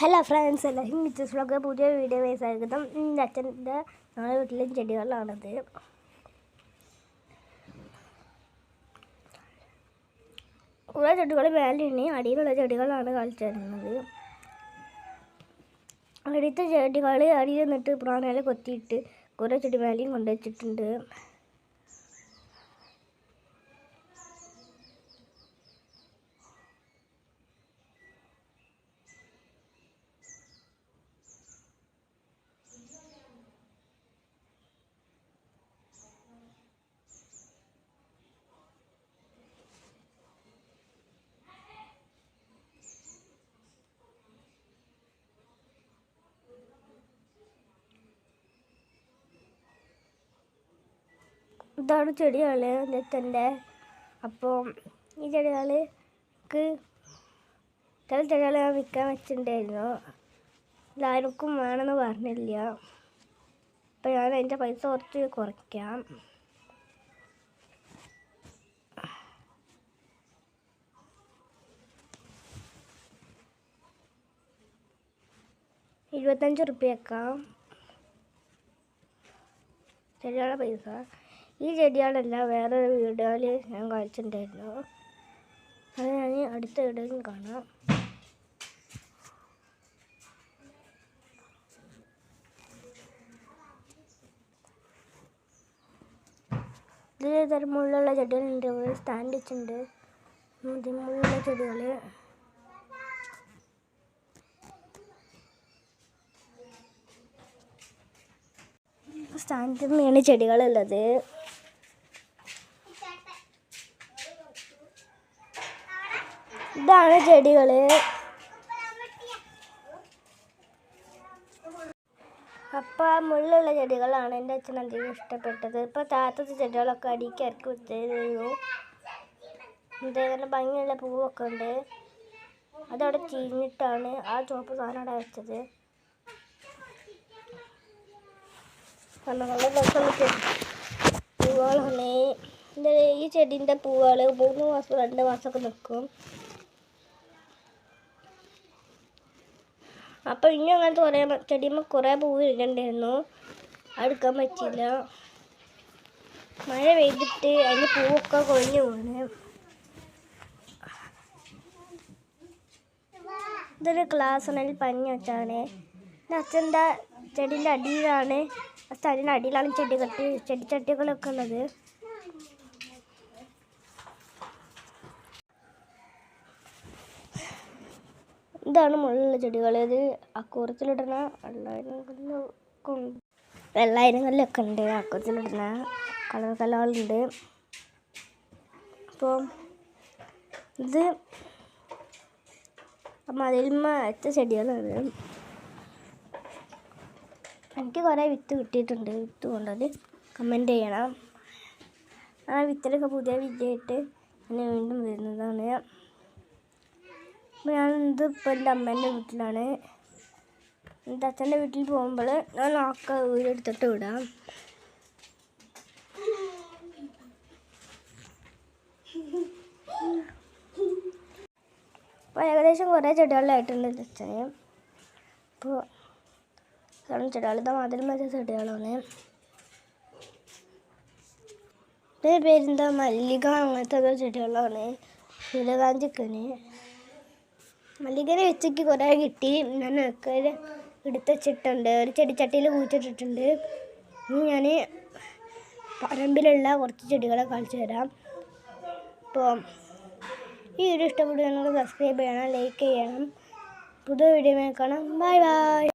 Hello friends എല്ലാവരും മിച്ചസ് vlog പുതിയ വീഡിയോ വേസ് ആയിരിക്കും എന്റെ അച്ഛന്റെ ഞങ്ങളുടെ വീട്ടിലെ ചെടികളാണിത്. കുറേ ചെടികൾ മേലെയുണ്ട് അടിയിലുള്ള ചെടികളാണ് കളിച്ചു തരുന്നത്. അടിയത്തെ ചെടികൾ അടിയിൽ നിന്നിട്ട് പ്രാണികളെ കൊത്തിയിട്ട് കുറേ ചെടി മേലെയും കൊണ്ടുവച്ചിട്ടുണ്ട് ഇതാണ് ചെടികൾ നെത്തന്റെ അപ്പോൾ ഈ ചെടികൾക്ക് ചില ചെടികൾ ഞാൻ വിൽക്കാൻ വെച്ചിട്ടുണ്ടായിരുന്നു. എല്ലാവർക്കും വേണമെന്ന് പറഞ്ഞില്ല. അപ്പം ഞാൻ അതിന്റെ പൈസ കുറച്ച് കുറയ്ക്കാം. ഇരുപത്തഞ്ച് റുപ്യക്കാം ചെടികളുടെ പൈസ. ഈ ചെടികളെല്ലാം വേറൊരു വീഡിയോയിൽ ഞാൻ കാണിച്ചിട്ടുണ്ടായിരുന്നു. അത് ഞാൻ അടുത്ത വീഡിയോയിൽ കാണാം. ഇതിൽ തരം മുള്ളുള്ള ചെടികളുണ്ട്. ഇവിടെ സ്റ്റാൻഡ് വെച്ചിട്ടുണ്ട്. ഇത് ചെടികൾ ചെടികൾ നിന്നാണ് ചെടികളുള്ളത്. ഇതാണ് ചെടികൾ അപ്പോൾ മുള്ളുള്ള ചെടികളാണ് എന്റെ അച്ഛൻ അധികം ഇഷ്ടപ്പെട്ടത്. ഇപ്പോൾ താത്തത്തെ ചെടികളൊക്കെ അടിക്ക് ഇറക്കി വിട്ടിരുന്നു ഇതേപോലെ ഭംഗിയുള്ള പൂവൊക്കെ ഉണ്ട്. അതവിടെ ചീഞ്ഞിട്ടാണ് ആ ചുവപ്പ് സാധനം അവിടെ വെച്ചത്. നല്ല പൂവുകളാണ് ഈ ചെടീന്റെ പൂവുകൾ മൂന്ന് മാസം രണ്ട് മാസമൊക്കെ നിൽക്കും. അപ്പോൾ ഇനി അങ്ങനത്തെ കുറേ ചെടിയുമ്പോൾ കുറേ പൂവ് ഇടണ്ടായിരുന്നു അടുക്കാൻ പറ്റിയില്ല. മഴ പെയ്തിട്ട് അതിന്റെ പൂവൊക്കെ കൊഴിഞ്ഞു പോണ്. ഇതൊരു ക്ലാസ് ഉണ്ടെങ്കിൽ പഞ്ഞി വെച്ചാണ്. അച്ഛന്റെ ചെടീന്റെ അടിയിലാണ് അച്ഛന്റെ അടിയിലാണ് ചെടി കെട്ടി ചെടിച്ചട്ടികളൊക്കെ ഉള്ളത്. ഇതാണ് മുകളിലുള്ള ചെടികൾ. ഇത് അക്കൂറത്തിലിടുന്ന വെള്ളായിരങ്ങളിലൊക്കെ വെള്ളായിരങ്ങളിലൊക്കെ ഉണ്ട്. അക്കൂറത്തിലിടുന്ന കളർ കലകളുണ്ട്. അപ്പോൾ ഇത് മതിൽമ വെച്ച ചെടികളാണ്. എനിക്ക് കുറേ വിത്ത് കിട്ടിയിട്ടുണ്ട്. വിത്ത് കൊണ്ടത് കമന്റ് ചെയ്യണം. ആ വിത്തിലൊക്കെ പുതിയ വിജയമായിട്ട് ഞാൻ വീണ്ടും വരുന്നതാണ്. ഇത് ഇപ്പോൾ എന്റെ അമ്മേന്റെ വീട്ടിലാണ്. എന്റെ അച്ഛന്റെ വീട്ടിൽ പോകുമ്പോൾ ഞാൻ ആക്ക വീടെടുത്തിട്ട് വിടാം. അപ്പോൾ ഏകദേശം കുറേ ചെടികളിലായിട്ടുണ്ട് അച്ഛന്. അപ്പോൾ കാരണം ചെടികൾ മതിൽ മറ്റ ചെടികളാണ്. പേരെന്താ? മല്ലിക അങ്ങനത്തെ ചെടികളാണ്. സൂര്യകാന്തിക്കന് മല്ലികനെ വെച്ചേക്ക് കുറേ കിട്ടി. ഞാൻ ഒക്കെ എടുത്ത് വെച്ചിട്ടുണ്ട്. ഒരു ചെടിച്ചട്ടിയിൽ കുഴിച്ചിട്ടിട്ടുണ്ട് ഇനി ഞാൻ പറമ്പിലുള്ള കുറച്ച് ചെടികളെ കാണിച്ചു തരാം. അപ്പോൾ ഈ വീഡിയോ ഇഷ്ടപ്പെടുകയാണെങ്കിൽ സബ്സ്ക്രൈബ് ചെയ്യണം ലൈക്ക് ചെയ്യണം. പുതിയ വീഡിയോ കാണാം. Bye bye